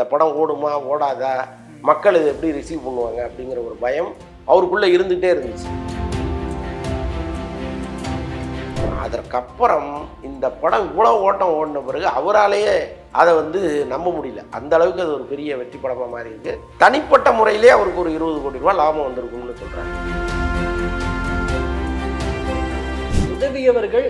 இந்த படம் ஓடுமா ஓடாதா? மக்கள் இதை எப்படி ரிசீவ் பண்ணுவாங்க அப்படிங்கிற ஒரு பயம் அவருக்குள்ளே இருந்துகிட்டே இருந்துச்சு. அதற்கப்புறம் இந்த படம் இவ்வளோ ஓட்டம் ஓடின பிறகு அவராலேயே அதை வந்து நம்ப முடியல. அந்த அளவுக்கு அது ஒரு பெரிய வெற்றி படமாக மாறி இருக்கு தனிப்பட்ட முறையிலே அவருக்கு ஒரு இருபது கோடி ரூபாய் லாபம் வந்திருக்கும்னு சொல்கிறாங்க உதவியவர்கள்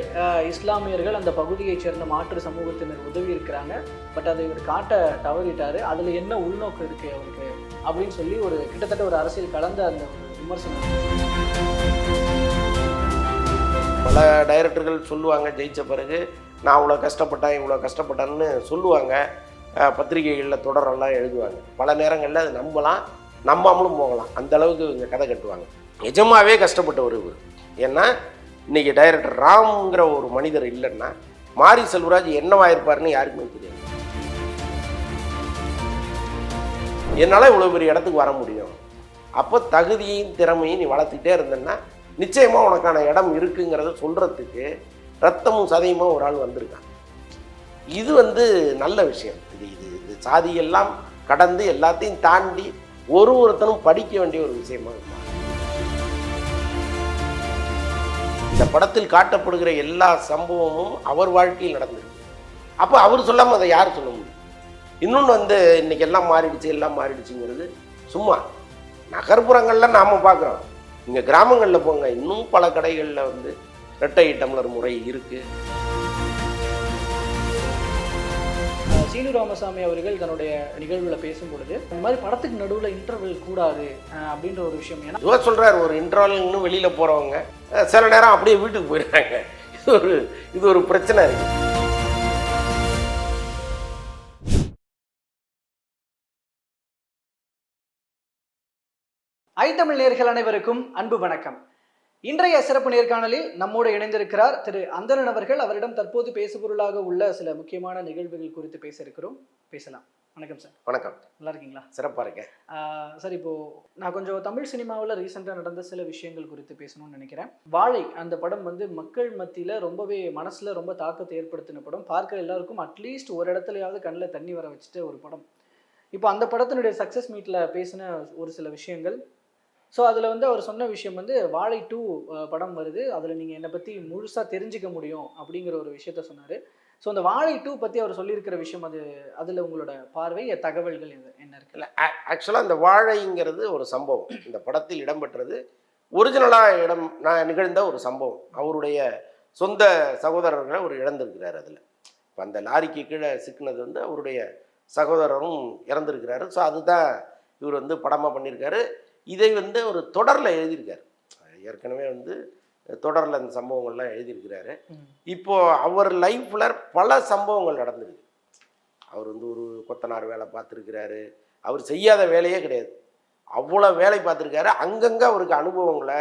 இஸ்லாமியர்கள் அந்த பகுதியைச் சேர்ந்த மாற்று சமூகத்தினர் உதவி இருக்கிறாங்க பட் அதை இவர் காட்ட தவறிட்டாரு. அதுல என்ன உள்நோக்கம் இருக்கு அவருக்கு? அப்படின்னு சொல்லி ஒரு கிட்டத்தட்ட ஒரு அரசியல் கலந்த அந்த ஒரு விமர்சனம். பல டைரக்டர்கள் சொல்லுவாங்க ஜெயித்த பிறகு நான் இவ்வளோ கஷ்டப்பட்டேன் இவ்வளோ கஷ்டப்பட்டேன்னு சொல்லுவாங்க. பத்திரிகைகளில் தொடரெல்லாம் எழுதுவாங்க. பல நேரங்களில் அதை நம்பலாம் நம்பாமலும் போகலாம். அந்த அளவுக்கு இவங்க கதை கட்டுவாங்க. நிஜமாவே கஷ்டப்பட்டவர் இவர். ஏன்னா இன்றைக்கி டைரக்டர் ராம்ங்கிற ஒரு மனிதர் இல்லைன்னா மாரி செல்வராஜ் என்னவாயிருப்பார்னு யாருக்குமே தெரியாது. என்னால் இவ்வளோ பெரிய இடத்துக்கு வர முடியும். அப்போ தகுதியையும் திறமையும் நீ வளர்த்துக்கிட்டே இருந்தேன்னா நிச்சயமாக உனக்கான இடம் இருக்குங்கிறத சொல்கிறதுக்கு ரத்தமும் சதையுமா ஒரு ஆள் வந்திருக்கான். இது வந்து நல்ல விஷயம். இது இது இது சாதியெல்லாம் கடந்து எல்லாத்தையும் தாண்டி ஒரு ஒருத்தனும் படிக்க வேண்டிய ஒரு விஷயமா இருக்கும் இந்த படத்தில் காட்டப்படுகிற எல்லா சம்பவமும் அவர் வாழ்க்கையில் நடந்திருக்கு அப்போ அவர் சொல்லாமல் அதை யார் சொல்ல முடியும்? இன்னொன்று வந்து இன்னைக்கு எல்லாம் மாறிடுச்சு எல்லாம் மாறிடுச்சுங்கிறது சும்மா. நகர்ப்புறங்கள்ல நாம் பார்க்குறோம். இங்கே கிராமங்களில் போங்க இன்னும் பல கடைகளில் வந்து ரெட்டை டம்ளர் முறை இருக்குது சீனு ராமசாமி அவர்கள் தன்னுடைய நிகழ்வுல பேசும் பொழுது இந்த மாதிரி படத்துக்கு நடுவுல இன்டர்வல் கூடாது அப்படின்ற ஒரு விஷயம். ஏன்னா சொல்கிறார் ஒரு இன்டர்வல்னு வெளியில் போகிறவங்க சில நேரம் அப்படியே வீட்டுக்கு போயிடுறாங்க. இது ஒரு இது ஒரு பிரச்சனை இருக்குது ஐ தமிழ் நேர்கள் அனைவருக்கும் அன்பு வணக்கம். இன்றைய சிறப்பு நேர்காணலில் நம்மோடு இணைந்திருக்கிறார் திரு அந்தரன் அவர்கள். அவரிடம் தற்போது பேசுபொருளாக உள்ள சில முக்கியமான நிகழ்வுகள் குறித்து பேச இருக்கிறோம். பேசலாம். வணக்கம் சார். வணக்கம். நல்லா இருக்கீங்களா சிறப்பாக இருக்கேன் சார் இப்போ நான் கொஞ்சம் தமிழ் சினிமாவில் ரீசெண்டாக நடந்த சில விஷயங்கள் குறித்து பேசணும்னு நினைக்கிறேன். வாழை அந்த படம் வந்து மக்கள் மத்தியில் ரொம்பவே மனசில் ரொம்ப தாக்கத்தை ஏற்படுத்தின படம். பார்க்குற எல்லாருக்கும் அட்லீஸ்ட் ஒரு இடத்துலயாவது கண்ணில் தண்ணி வர வச்சுட்ட ஒரு படம். இப்போ அந்த படத்தினுடைய சக்ஸஸ் மீட்டில் பேசின ஒரு சில விஷயங்கள். ஸோ அதில் வந்து அவர் சொன்ன விஷயம் வந்து வாழை டூ படம் வருது. அதில் நீங்கள் என்னை பற்றி முழுசாக தெரிஞ்சுக்க முடியும் அப்படிங்கிற ஒரு விஷயத்த சொன்னார். ஸோ அந்த வாழை டூ பற்றி அவர் சொல்லியிருக்கிற விஷயம் அது அதில் உங்களோட பார்வை தகவல்கள் என்ன இருக்கு? இல்லை ஆக்சுவலாக இந்த வாழைங்கிறது ஒரு சம்பவம். இந்த படத்தில் இடம்பெற்றது ஒரிஜினலாக இடம் நான் நிகழ்ந்த ஒரு சம்பவம். அவருடைய சொந்த சகோதரர்களை அவர் இழந்திருக்கிறார் அதில். இப்போ அந்த லாரிக்கு கீழே சிக்கினது வந்து அவருடைய சகோதரரும் இறந்துருக்கிறாரு. ஸோ அதுதான் இவர் வந்து படமாக பண்ணியிருக்காரு. இதை வந்து ஒரு தொடரில் எழுதியிருக்காரு. ஏற்கனவே வந்து தொடரில் அந்த சம்பவங்கள்லாம் எழுதியிருக்கிறாரு. ம். இப்போ அவர் லைஃப்பில் பல சம்பவங்கள் நடந்திருக்கு அவர் வந்து ஒரு கொத்தனார் வேலை பார்த்துருக்கிறாரு. அவர் செய்யாத வேலையே கிடையாது. அவ்வளோ வேலை பார்த்துருக்காரு. அங்கங்கே அவருக்கு அனுபவங்களை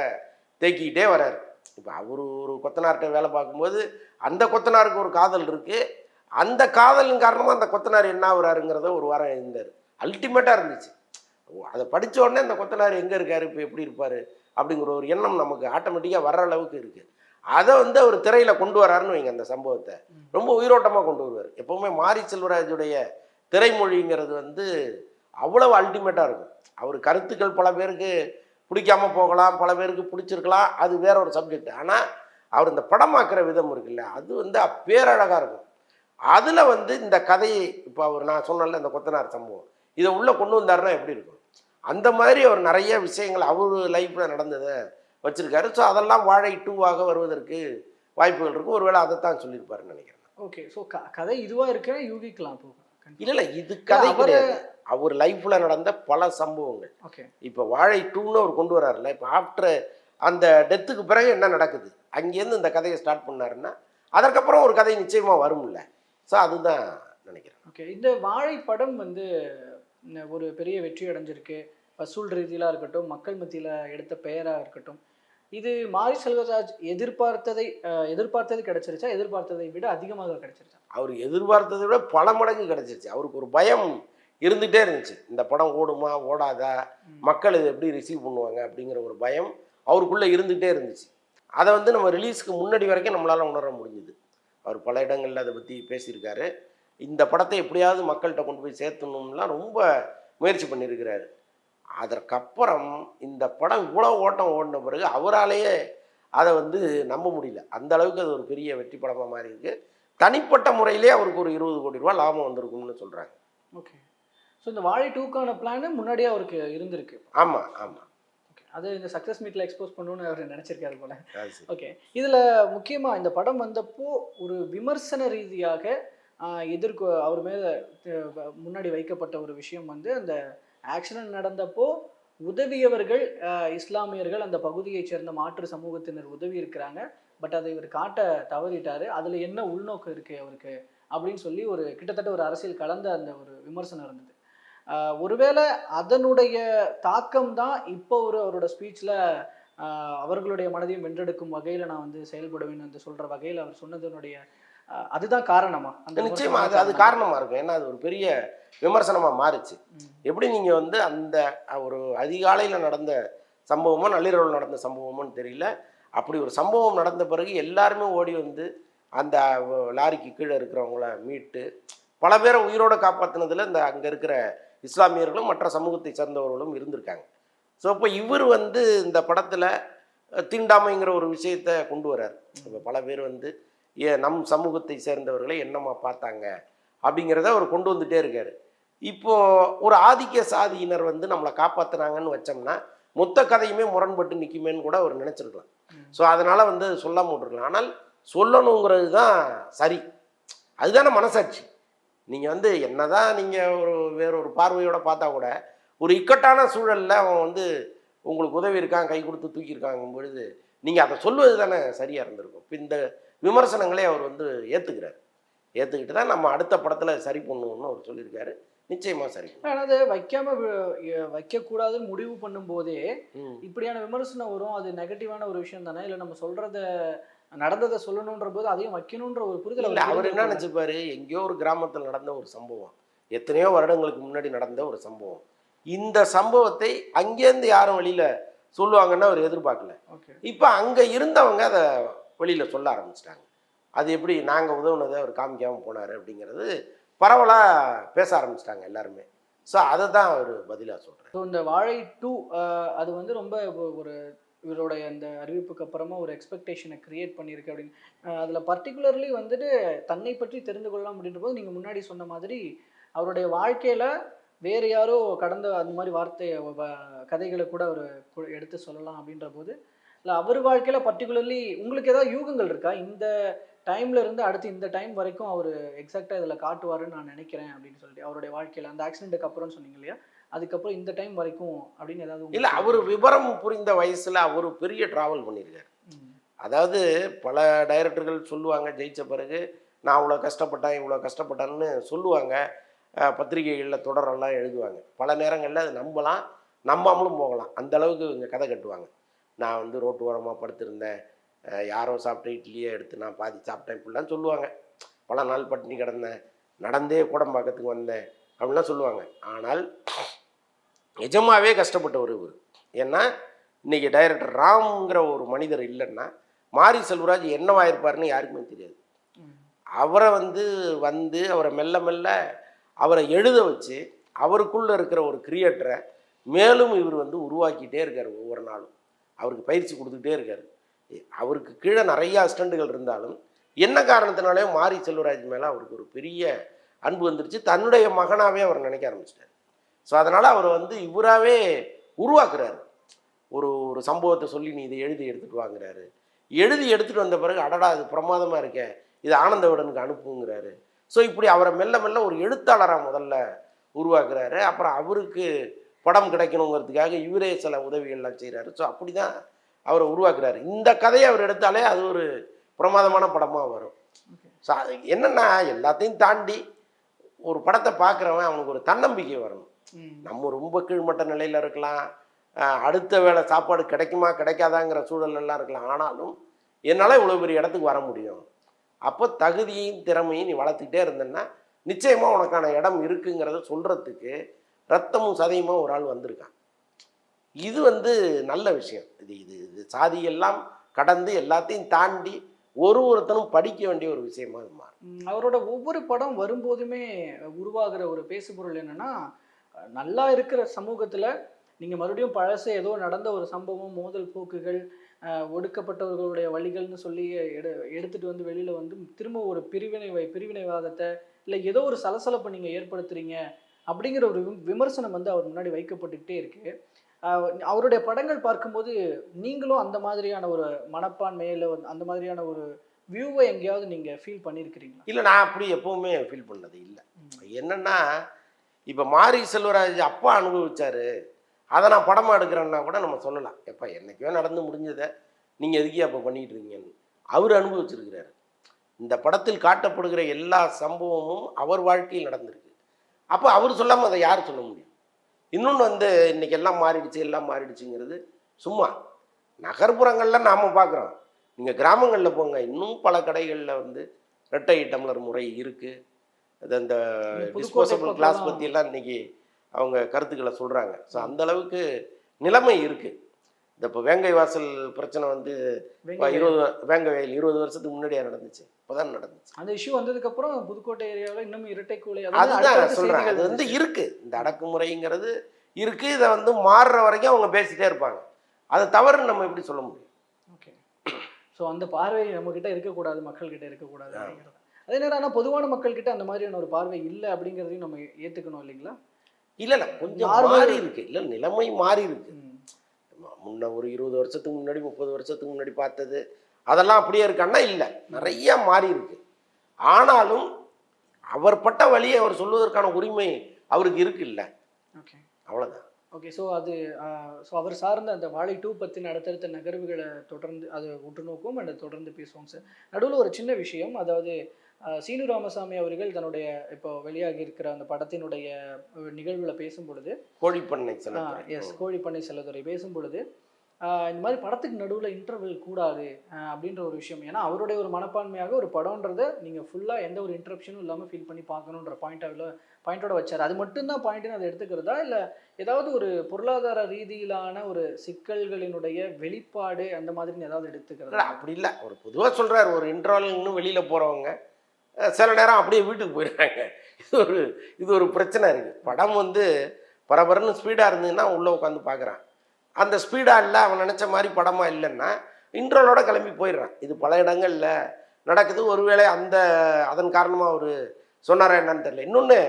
தேக்கிக்கிட்டே வராரு. இப்போ அவர் ஒரு கொத்தனார்கிட்ட வேலை பார்க்கும்போது அந்த கொத்தனாருக்கு ஒரு காதல் இருக்குது அந்த காதலின் காரணமாக அந்த கொத்தனார் என்ன ஆகுறாருங்கிறத ஒரு வாரம் எழுந்தார் அல்டிமேட்டாக இருந்துச்சு. அதை படிச்ச உடனே அந்த கொத்தனார் எங்கே இருக்காரு? இப்போ எப்படி இருப்பார்? அப்படிங்கிற ஒரு எண்ணம் நமக்கு ஆட்டோமேட்டிக்காக வர்ற அளவுக்கு இருக்குது அதை வந்து அவர் திரையில் கொண்டு வராருன்னு வைங்க அந்த சம்பவத்தை. ரொம்ப உயிரோட்டமாக கொண்டு வருவார். எப்போவுமே மாரி செல்வராஜுடைய திரைமொழிங்கிறது வந்து அவ்வளவு அல்டிமேட்டாக இருக்கும். அவர் கருத்துக்கள் பல பேருக்கு பிடிக்காமல் போகலாம் பல பேருக்கு பிடிச்சிருக்கலாம் அது வேற ஒரு சப்ஜெக்ட் ஆனால் அவர் இந்த படமாக்குற விதம் இருக்குல்ல அது வந்து பேரழகாக இருக்கும். அதில் வந்து இந்த கதையை இப்போ அவர் நான் சொன்னல இந்த கொத்தனார் சம்பவம். இதை உள்ளே கொண்டு வந்தாருன்னா எப்படி இருக்கும்? அந்த மாதிரி அவர் நிறைய விஷயங்கள் அவர் லைஃப்பில் நடந்ததை வச்சிருக்காரு. ஸோ அதெல்லாம் வாழை டூவாக வருவதற்கு வாய்ப்புகள் இருக்கும். ஒருவேளை அதைத்தான் சொல்லியிருப்பாருன்னு நினைக்கிறேன் ஓகே ஸோ கதை இதுவாக இருக்கிற யூகிக்கலாம் இல்லை இல்லை இது கதை கிடையாது. அவர் லைஃப்பில் நடந்த பல சம்பவங்கள். ஓகே இப்போ வாழை டூன்னு அவர் கொண்டு வராருல்ல. இப்போ ஆஃப்டர் அந்த டெத்துக்கு பிறகு என்ன நடக்குது? அங்கேருந்து இந்த கதையை ஸ்டார்ட் பண்ணாருன்னா அதற்கப்புறம் ஒரு கதை நிச்சயமாக வரும்ல. ஸோ அதுதான் நினைக்கிறேன். ஓகே இந்த வாழை படம் வந்து ஒரு பெரிய வெற்றி அடைஞ்சிருக்கு. வசூல் ரீதியிலாக இருக்கட்டும் மக்கள் மத்தியில் எடுத்த பெயராக இருக்கட்டும் இது மாரி செல்வராஜ் எதிர்பார்த்ததை எதிர்பார்த்தது கிடைச்சிருச்சா? எதிர்பார்த்ததை விட அதிகமாக கிடைச்சிருச்சா? அவர் எதிர்பார்த்ததை விட பல மடங்கு கிடைச்சிருச்சு. அவருக்கு ஒரு பயம் இருந்துகிட்டே இருந்துச்சு. இந்த படம் ஓடுமா ஓடாதா? மக்கள் இதை எப்படி ரிசீவ் பண்ணுவாங்க அப்படிங்கிற ஒரு பயம் அவருக்குள்ளே இருந்துகிட்டே இருந்துச்சு. அதை வந்து நம்ம ரிலீஸ்க்கு முன்னாடி வரைக்கும் நம்மளால் உணர முடிஞ்சுது. அவர் பல இடங்களில் அதை பற்றி பேசியிருக்காரு. இந்த படத்தை எப்படியாவது மக்கள்கிட்ட கொண்டு போய் சேர்த்தணும்லாம் ரொம்ப முயற்சி பண்ணியிருக்கிறாரு. அதற்கப்புறம் இந்த படம் இவ்வளோ ஓட்டம் ஓடின பிறகு அவராலேயே அதை வந்து நம்ப முடியல. அந்த அளவுக்கு அது ஒரு பெரிய வெற்றி படமாக மாறி இருக்கு. தனிப்பட்ட முறையிலே அவருக்கு ஒரு இருபது கோடி ரூபா லாபம் வந்திருக்கும்னு சொல்கிறாங்க ஓகே. ஸோ இந்த வாழை டூக்கான பிளான் முன்னாடியே அவருக்கு இருந்திருக்கு. ஆமாம் ஆமாம் ஓகே அது இந்த சக்ஸஸ் மீட்டில் எக்ஸ்போஸ் பண்ணணும்னு அவர் நினச்சிருக்காரு போல. ஓகே இதில் முக்கியமாக இந்த படம் வந்தப்போ ஒரு விமர்சன ரீதியாக எதிர்க்கு அவர் மேலே முன்னாடி வைக்கப்பட்ட ஒரு விஷயம் வந்து அந்த ஆக்சிடென்ட் நடந்தப்போ உதவியவர்கள் இஸ்லாமியர்கள் அந்த பகுதியைச் சேர்ந்த மாற்று சமூகத்தினர் உதவி இருக்கிறாங்க. பட் அதை இவர் காட்ட தவறிட்டாரு. அதில் என்ன உள்நோக்கம் இருக்குது அவருக்கு? அப்படின்னு சொல்லி ஒரு கிட்டத்தட்ட ஒரு அரசியல் கலந்த அந்த ஒரு விமர்சனம் இருந்தது. ஆஹ், ஒருவேளை அதனுடைய தாக்கம் தான் இப்போ ஒரு அவரோட ஸ்பீச்சில் அவர்களுடைய மனதையும் வென்றெடுக்கும் வகையில் நான் வந்து செயல்படுவேன் வந்து சொல்கிற வகையில் அவர் சொன்னதனுடைய அதுதான் காரணமா? அந்த நிச்சயமா அது அது விமர்சனம் காரணமாக இருக்கும். ஏன்னா அது ஒரு பெரிய விமர்சனமாக மாறுச்சு. எப்படி நீங்கள் வந்து அந்த ஒரு அதிகாலையில் நடந்த சம்பவமோ நள்ளிரவில் நடந்த சம்பவமோன்னு தெரியல. அப்படி ஒரு சம்பவம் நடந்த பிறகு எல்லாருமே ஓடி வந்து அந்த லாரிக்கு கீழே இருக்கிறவங்கள மீட்டு பல பேரை உயிரோட காப்பாற்றினதுல இந்த அங்கே இருக்கிற இஸ்லாமியர்களும் மற்ற சமூகத்தை சேர்ந்தவர்களும் இருந்திருக்காங்க. ஸோ இப்போ இவர் வந்து இந்த படத்தில் தீண்டாமைங்கிற ஒரு விஷயத்தை கொண்டு வர்றார். இப்போ பல பேர் வந்து நம் சமூகத்தை சேர்ந்தவர்களை என்னம்மா பார்த்தாங்க? அப்படிங்கிறத அவர் கொண்டு வந்துட்டே இருக்காரு. இப்போ ஒரு ஆதிக்க சாதியினர் வந்து நம்மளை காப்பாத்துனாங்கன்னு வச்சோம்னா மொத்த கதையுமே முரண்பட்டு நிற்குமேன்னு கூட அவர் நினச்சிருக்கலாம். ஸோ அதனால வந்து சொல்லாம விட்டுருக்கலாம் ஆனால் சொல்லணுங்கிறது தான் சரி. அதுதானே மனசாட்சி. நீங்கள் வந்து என்னதான் நீங்கள் ஒரு வேற ஒரு பார்வையோட பார்த்தா கூட ஒரு இக்கட்டான சூழல்ல அவன் வந்து உங்களுக்கு உதவி இருக்கான் கை கொடுத்து தூக்கியிருக்காங்கும் பொழுது நீங்கள் அதை சொல்வது தானே சரியாக இருந்திருக்கும். இப்போ இந்த விமர்சனங்களே அவர் வந்து ஏற்றுக்கிறார் ஏற்றுக்கிட்டு தான் நம்ம அடுத்த படத்தில் சரி பண்ணுவோம்னு அவர் சொல்லியிருக்காரு. நிச்சயமாக சரி. ஆனால் அது வைக்காம வி- எ- வைக்கக்கூடாதுன்னு முடிவு பண்ணும்போதே இப்படியான விமர்சனம் வரும். அது நெகட்டிவான ஒரு விஷயம் தானே? இல்லை நம்ம சொல்றத நடந்ததை சொல்லணுன்ற போது அதையும் வைக்கணுன்ற ஒரு புரிதல் அவர் என்ன. நினைச்சுப்பாரு? எங்கேயோ ஒரு கிராமத்தில் நடந்த ஒரு சம்பவம். எத்தனையோ வருடங்களுக்கு முன்னாடி நடந்த ஒரு சம்பவம். இந்த சம்பவத்தை அங்கேருந்து யாரும் வெளியில சொல்லுவாங்கன்னு அவர் எதிர்பார்க்கல. இப்போ அங்க இருந்தவங்க அதை வெளியில் சொல்ல ஆரம்பிச்சிட்டாங்க. அது எப்படி நாங்கள் உதவுனதை அவர் காமிக்காமல் போனாரு அப்படிங்கிறது பரவலாக பேச ஆரம்பிச்சிட்டாங்க எல்லாருமே. ஸோ அதை தான் அவர் பதிலாக சொல்கிறேன் ஸோ இந்த வாழை டூ அது வந்து ரொம்ப ஒரு இவருடைய அந்த அறிவிப்புக்கு அப்புறமா ஒரு எக்ஸ்பெக்டேஷனை கிரியேட் பண்ணியிருக்கு அப்படின்னு. அதில் பர்டிகுலர்லி வந்துட்டு தன்னை பற்றி தெரிந்து கொள்ளலாம் அப்படின்ற போது நீங்கள் முன்னாடி சொன்ன மாதிரி அவருடைய வாழ்க்கையில் வேறு யாரோ கடந்த அந்த மாதிரி வார்த்தை கதைகளை கூட அவர் எடுத்து சொல்லலாம் அப்படின்ற போது இல்லை அவர் வாழ்க்கையில பர்டிகுலர்லி உங்களுக்கு ஏதாவது யூகங்கள் இருக்கா? இந்த டைம்ல இருந்து அடுத்து இந்த டைம் வரைக்கும் அவர் எக்ஸாக்டா இதுல காட்டுவாருன்னு நான் நினைக்கிறேன் அப்படின்னு சொல்லிட்டு அவருடைய வாழ்க்கையில அந்த ஆக்சிடென்ட்டுக்கு அப்புறம் சொன்னீங்க இல்லையா? அதுக்கப்புறம் இந்த டைம் வரைக்கும் அப்படின்னு ஏதாவது இல்ல அவர் விவரம் புரிந்த வயசுல அவர் பெரிய டிராவல் பண்ணியிருக்காரு. அதாவது பல டைரக்டர்கள் சொல்லுவாங்க ஜெயிச்ச பிறகு நான் அவ்வளோ கஷ்டப்பட்டேன் இவ்வளோ கஷ்டப்பட்டேன்னு சொல்லுவாங்க. பத்திரிகைகளில் தொடரெல்லாம் எழுதுவாங்க. பல நேரங்களில் அது நம்பலாம் நம்பாமலும் போகலாம். அந்த அளவுக்கு இவங்க கதை கட்டுவாங்க. நான் வந்து ரோட்டு ஓரமாக படுத்திருந்தேன். யாரோ சாப்பிட்ட இட்லியே எடுத்து நான் பாதி சாப்பிட்டேன் இப்படிலாம் சொல்லுவாங்க. பல நாள் பட்டினி கிடந்தேன். நடந்தே கூடம்பாக்கத்துக்கு வந்தேன். அப்படிலாம் சொல்லுவாங்க. ஆனால் நிஜமாவே கஷ்டப்பட்டவர் இவர். ஏன்னா இன்னைக்கு டைரக்டர் ராம்ங்கிற ஒரு மனிதர் இல்லைன்னா மாரி செல்வராஜ் என்னவாயிருப்பாருன்னு யாருக்குமே தெரியாது. அவரை வந்து வந்து அவரை மெல்ல மெல்ல அவரை எழுத வச்சு அவருக்குள்ள இருக்கிற ஒரு கிரியேட்டரை மேலும் இவர் வந்து உருவாக்கிட்டே இருக்கார் ஒவ்வொரு நாளும். அவருக்கு பயிற்சி கொடுத்துக்கிட்டே இருக்கார். அவருக்கு கீழே நிறைய அசிஸ்டண்ட்டுகள் இருந்தாலும் என்ன காரணத்தினாலே மாரி செல்வராஜ் மேலே அவருக்கு ஒரு பெரிய அன்பு வந்துருச்சு. தன்னுடைய மகனாகவே அவர் நினைக்க ஆரம்பிச்சிட்டார். ஸோ அதனால் அவர் வந்து இவராகவே உருவாக்குறாரு. ஒரு ஒரு சம்பவத்தை சொல்லி நீ இதை எழுதி எடுத்துகிட்டு வாங்குறாரு. எழுதி எடுத்துகிட்டு வந்த பிறகு அடடா இது பிரமாதமாக இருக்கேன் இது ஆனந்தவிடனுக்கு அனுப்புங்கிறாரு. ஸோ இப்படி அவரை மெல்ல மெல்ல ஒரு எழுத்தாளராக முதல்ல உருவாக்குறாரு. அப்புறம் அவருக்கு படம் கிடைக்கணுங்கிறதுக்காக இவரே சில உதவிகள்லாம் செய்கிறாரு ஸோ அப்படி தான் அவரை உருவாக்குறாரு. இந்த கதையை அவர் எடுத்தாலே அது ஒரு பிரமாதமான படமாக வரும். ஸோ அது என்னன்னா எல்லாத்தையும் தாண்டி ஒரு படத்தை பார்க்குறவன் அவனுக்கு ஒரு தன்னம்பிக்கை வரணும். நம்ம ரொம்ப கீழ்மட்ட நிலையில் இருக்கலாம். அடுத்த வேளை சாப்பாடு கிடைக்குமா கிடைக்காதாங்கிற சூழல் எல்லாம் இருக்கலாம். ஆனாலும் என்னால் இவ்வளோ பெரிய இடத்துக்கு வர முடியும். அப்போ தகுதியையும் திறமையும் நீ வளர்த்துக்கிட்டே இருந்தேன்னா நிச்சயமாக உனக்கான இடம் இருக்குங்கிறத சொல்கிறதுக்கு ரத்தமும் சதையுமாக ஒரு ஆள் வந்திருக்கான். இது வந்து நல்ல விஷயம். இது இது இது சாதியெல்லாம் கடந்து எல்லாத்தையும் தாண்டி ஒரு ஒருத்தனும் படிக்க வேண்டிய ஒரு விஷயமா அது மாறும். அவரோட ஒவ்வொரு படம் வரும்போதுமே உருவாகிற ஒரு பேசுபொருள் என்னன்னா நல்லா இருக்கிற சமூகத்தில் நீங்கள் மறுபடியும் பழசு ஏதோ நடந்த ஒரு சம்பவம் மோதல் போக்குகள் ஒடுக்கப்பட்டவர்களுடைய வழிகள்னு சொல்லி எடு எடுத்துட்டு வந்து வெளியில் வந்து திரும்ப ஒரு பிரிவினை பிரிவினைவாதத்தை இல்லை ஏதோ ஒரு சலசலப்பை நீங்கள் ஏற்படுத்துறீங்க அப்படிங்கிற ஒரு விம- விமர்சனம் வந்து அவர் முன்னாடி வைக்கப்பட்டுக்கிட்டே இருக்கு. அஹ், அவருடைய படங்கள் பார்க்கும்போது நீங்களும் அந்த மாதிரியான ஒரு மனப்பான்மையில வந்து அந்த மாதிரியான ஒரு வியூவை எங்கேயாவது நீங்க ஃபீல் பண்ணியிருக்கிறீங்களா இல்லை நான் அப்படி எப்பவுமே ஃபீல் பண்ணது இல்லை. என்னன்னா இப்போ மாரி செல்வராஜ் அப்பா அனுபவிச்சாரு. அதை நான் படமா எடுக்கிறேன்னா கூட நம்ம சொல்லலாம். எப்பா என்னைக்கோ நடந்து முடிஞ்சதை நீங்கள் எதுக்கே அப்போ பண்ணிட்டு இருக்கீங்கன்னு. அவர் அனுபவிச்சிருக்கிறாரு. இந்த படத்தில் காட்டப்படுகிற எல்லா சம்பவமும் அவர் வாழ்க்கையில் நடந்திருக்கு. அப்போ அவர் சொல்லாமல் அதை யார் சொல்ல முடியும்? இன்னொன்று வந்து இன்னைக்கு எல்லாம் மாறிடுச்சு எல்லாம் மாறிடுச்சுங்கிறது சும்மா. நகர்ப்புறங்களில் நாம் பார்க்குறோம். நீங்கள் கிராமங்களில் போங்க இன்னும் பல கடைகளில் வந்து ரெட்டை டம்ளர் முறை இருக்குது அது அந்த டிஸ்போசபிள் கிளாஸ் பற்றியெல்லாம் இன்னைக்கு அவங்க கருத்துக்களை சொல்கிறாங்க ஸோ அந்த அளவுக்கு நிலைமை இருக்குது இந்த இப்போ வேங்கை வாசல் பிரச்சனை வந்து இருபது வேங்கை வயல் இருபது வருஷத்துக்கு முன்னாடியா நடந்துச்சு. இப்போதான் நடந்துச்சு. அந்த இஷ்யூ வந்ததுக்கு அப்புறம் புதுக்கோட்டை ஏரியாவில் இன்னும் இரட்டை கூலை அதுதான் சொல்கிறேன் அது வந்து இருக்கு. இந்த அடக்குமுறைங்கிறது இருக்கு. இதை வந்து மாறுற வரைக்கும் அவங்க பேசிட்டே இருப்பாங்க. அது தவறுன்னு நம்ம எப்படி சொல்ல முடியும்? ஓகே ஸோ அந்த பார்வை நம்ம கிட்ட இருக்கக்கூடாது மக்கள் கிட்ட இருக்கக்கூடாது அப்படிங்கிறது. அதே நேரம் ஆனால் பொதுவான மக்கள் கிட்ட அந்த மாதிரியான ஒரு பார்வை இல்லை அப்படிங்கிறதையும் நம்ம ஏத்துக்கணும் இல்லைங்களா? இல்லை இல்லை. கொஞ்சம் மாறி இருக்கு. இல்லை நிலைமை மாறி இருக்கு. முன்ன ஒரு இருபது வருஷத்துக்கு முன்னாடி முப்பது வருஷத்துக்கு முன்னாடி பார்த்தது. அதெல்லாம் அப்படியே இருக்கான்னா இல்லை. நிறைய மாறி இருக்கு. ஆனாலும் அவர் பட்ட வழியை அவர் சொல்வதற்கான உரிமை அவருக்கு இருக்கு இல்லை ஓகே. அவ்வளோதான் ஓகே ஸோ அது ஸோ அவர் சார்ந்த அந்த வாழை டூ பற்றின அடுத்தடுத்த நகர்வுகளை தொடர்ந்து அது உற்று நோக்கும் and தொடர்ந்து பேசுவோம் சார் நடுவில் ஒரு சின்ன விஷயம் அதாவது சீனு ராமசாமி அவர்கள் தன்னுடைய இப்போ வெளியாகி இருக்கிற அந்த படத்தினுடைய நிகழ்வுல பேசும் பொழுது கோழிப்பண்ணை. எஸ் கோழிப்பண்ணை செல்லதுரை பேசும் பொழுது இந்த மாதிரி படத்துக்கு நடுவில் இன்டர்வல் கூடாது அப்படின்ற ஒரு விஷயம். ஏன்னா அவருடைய ஒரு மனப்பான்மையாக ஒரு படம்ன்றதை நீங்கள் ஃபுல்லாக எந்த ஒரு இன்டரப்ஷனும் இல்லாமல் ஃபீல் பண்ணி பார்க்கணுன்ற பாயிண்ட் ஆஃப்ல பாயிண்டோட வச்சார். அது மட்டும்தான் பாயிண்ட்னு அதை எடுத்துக்கிறதா? இல்லை ஏதாவது ஒரு பொருளாதார ரீதியிலான ஒரு சிக்கல்களினுடைய வெளிப்பாடு அந்த மாதிரி ஏதாவது எடுத்துக்கிறதா? அப்படி இல்லை. ஒரு பொதுவாக சொல்றாரு ஒரு இன்டர்வல்னு வெளியில் போகிறவங்க சில நேரம் அப்படியே வீட்டுக்கு போயிடுறாங்க. இது ஒரு இது ஒரு பிரச்சனை இருக்குது படம் வந்து பரபரன்னு ஸ்பீடாக இருந்ததுன்னா உள்ளே உட்காந்து பார்க்குறான். அந்த ஸ்பீடாக இல்லை அவன் நினச்ச மாதிரி படமாக இல்லைன்னா இன்டர்வலோட கிளம்பி போயிடுறான். இது பல இடங்களில் நடக்குது. ஒருவேளை அந்த அதன் காரணமாக அவர் சொன்னாரா என்னன்னு தெரியல. இன்னொன்று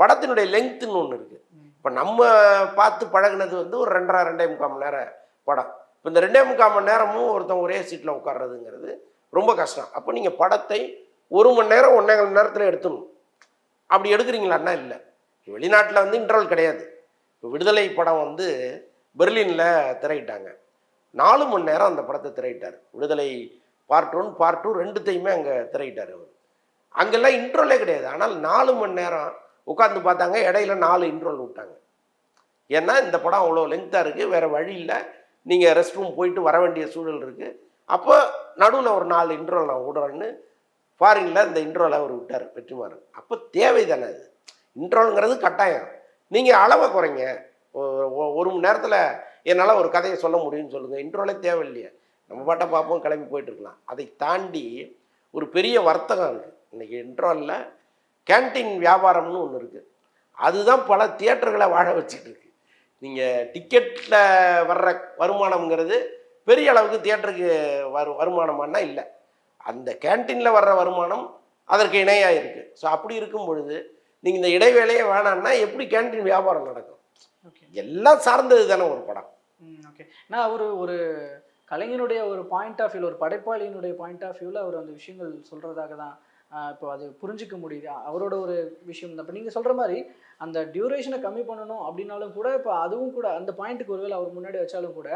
படத்தினுடைய லெங்க்த்துன்னு ஒன்று இருக்குது இப்போ நம்ம பார்த்து பழகுனது வந்து ஒரு ரெண்டரை ரெண்டே முக்கால் மணி நேரம் படம். இப்போ இந்த ரெண்டே முக்கால் மணி நேரமும் ஒருத்தன் ஒரே சீட்டில் உட்கார்றதுங்கிறது ரொம்ப கஷ்டம். அப்போ நீங்கள் படத்தை ஒரு மணி நேரம் ஒன்றே மணி நேரத்தில் எடுத்துடணும் அப்படி எடுக்கிறீங்களான்னா இல்லை. வெளிநாட்டில் வந்து இன்டர்வல் கிடையாது. இப்போ விடுதலை படம் வந்து பெர்லினில் திரையிட்டாங்க. நாலு மணி நேரம் அந்த படத்தை திரையிட்டார். விடுதலை பார்ட் ஒன் பார்ட் டூ ரெண்டுத்தையுமே அங்கே திரையிட்டார் அவர். அங்கெல்லாம் இன்ட்ரோலே கிடையாது. ஆனால் நாலு மணி நேரம் உட்காந்து பார்த்தாங்க. இடையில நாலு இன்ட்ரோல் விட்டாங்க. ஏன்னா இந்த படம் அவ்வளோ லென்த்தாக இருக்குது வேறு வழி இல்லை. நீங்கள் ரெஸ்ட் ரூம் போயிட்டு வர வேண்டிய சூழல் இருக்குது அப்போ நடுவில் ஒரு நாலு இன்ட்ரோல் நான் விடுறேன்னு ஃபாரினில் இந்த இன்ட்ரோலை அவர் விட்டார் வெற்றிமாறன். அப்போ தேவை தானே அது? இன்ட்ரோலுங்கிறது கட்டாயம். நீங்கள் அளவை குறைங்க. ஒரு மணி நேரத்தில் என்னால் ஒரு கதையை சொல்ல முடியும்னு சொல்லுங்கள் இன்ட்ரோலே தேவையில்லையே. நம்ம பாட்டை பார்ப்போம் கிளம்பி போயிட்டுருக்கலாம் அதை தாண்டி ஒரு பெரிய வர்த்தகம் இருக்குது இன்றைக்கி இன்ட்ரோலில் கேன்டீன் வியாபாரம்னு ஒன்று இருக்குது அதுதான் பல தியேட்டர்களை வாழ வச்சுட்டு இருக்கு. நீங்கள் டிக்கெட்டில் வர்ற வருமானம்ங்கிறது பெரிய அளவுக்கு தியேட்டருக்கு வரு வருமானமானா இல்லை. அந்த கேண்டீனில் வர்ற வருமானம் அதற்கு இணையாக இருக்குது ஸோ அப்படி இருக்கும் பொழுது நீங்கள் இந்த இடைவேளையே வேணாம்னா எப்படி கேண்டீன் வியாபாரம் நடக்கும்? ஓகே. எல்லாம் சார்ந்தது தானே ஒரு படம். ம் ஓகே. நான் ஒரு ஒரு கலைஞனுடைய ஒரு பாயிண்ட் ஆஃப் வியூவில் ஒரு படைப்பாளியினுடைய பாயிண்ட் ஆஃப் வியூவில் அவர் அந்த விஷயங்கள் சொல்கிறதாக தான் இப்போ அது புரிஞ்சிக்க முடியுது. அவரோட ஒரு விஷயம். தான் இப்போ நீங்கள் சொல்கிற மாதிரி அந்த டியூரேஷனை கம்மி பண்ணணும் அப்படின்னாலும் கூட இப்போ அதுவும் கூட அந்த பாயிண்ட்டுக்கு ஒருவேளை அவர் முன்னாடி வச்சாலும் கூட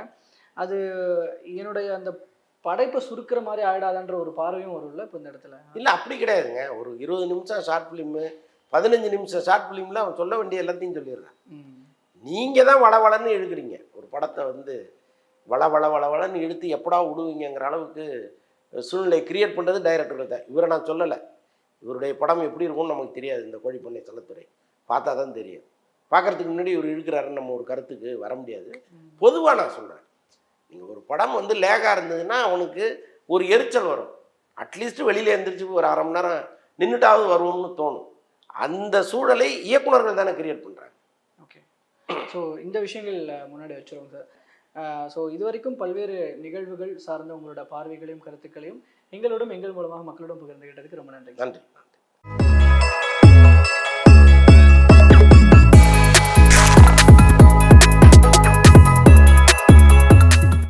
அது என்னுடைய அந்த படைப்பை சுருக்கிற மாதிரி ஆயிடாதான்ற ஒரு பார்வையும் வரும்ல இப்போ இந்த இடத்துல. இல்லை அப்படி கிடையாதுங்க. ஒரு இருபது நிமிஷம் ஷார்ட் ஃபிலிமு பதினஞ்சு நிமிஷம் ஷார்ட் ஃபிலிமில் அவன் சொல்ல வேண்டிய எல்லாத்தையும் சொல்லிடுறான். நீங்கள் தான் வளவளன்னு இழுக்கிறீங்க ஒரு படத்தை வந்து வள வள வள வளன்னு இழுத்து எப்படா விடுவீங்கங்கிற அளவுக்கு சூழ்நிலை கிரியேட் பண்ணுறது டைரக்டர் தான் இவரை நான் சொல்லலை. இவருடைய படம் எப்படி இருக்கும்னு நமக்கு தெரியாது. இந்த கோழிப்பண்ணை செல்லத்துறை பார்த்தா தான் தெரியும். பார்க்கறதுக்கு முன்னாடி இவர் இழுக்கிறாருன்னு நம்ம ஒரு கருத்துக்கு வர முடியாது. பொதுவாக நான் சொல்கிறேன் நீங்கள் ஒரு படம் வந்து லேகாக இருந்ததுன்னா அவனுக்கு ஒரு எரிச்சல் வரும். அட்லீஸ்ட் வெளியில் எந்திரிச்சு ஒரு அரை மணி நேரம் நின்றுட்டாவது வருவோம்னு தோணும். அந்த சூழலை இயக்குனர்கள் தானே கிரியேட் பண்ணுறாங்க ஓகே ஸோ இந்த விஷயங்கள் முன்னாடி வச்சிருவோம் சார் ஸோ இதுவரைக்கும் பல்வேறு நிகழ்வுகள் சார்ந்த உங்களோட பார்வைகளையும் கருத்துக்களையும் எங்களோடும் எங்கள் மூலமாக மக்களோடும் பகிர்ந்துகிட்டதுக்கு ரொம்ப நன்றி நன்றி.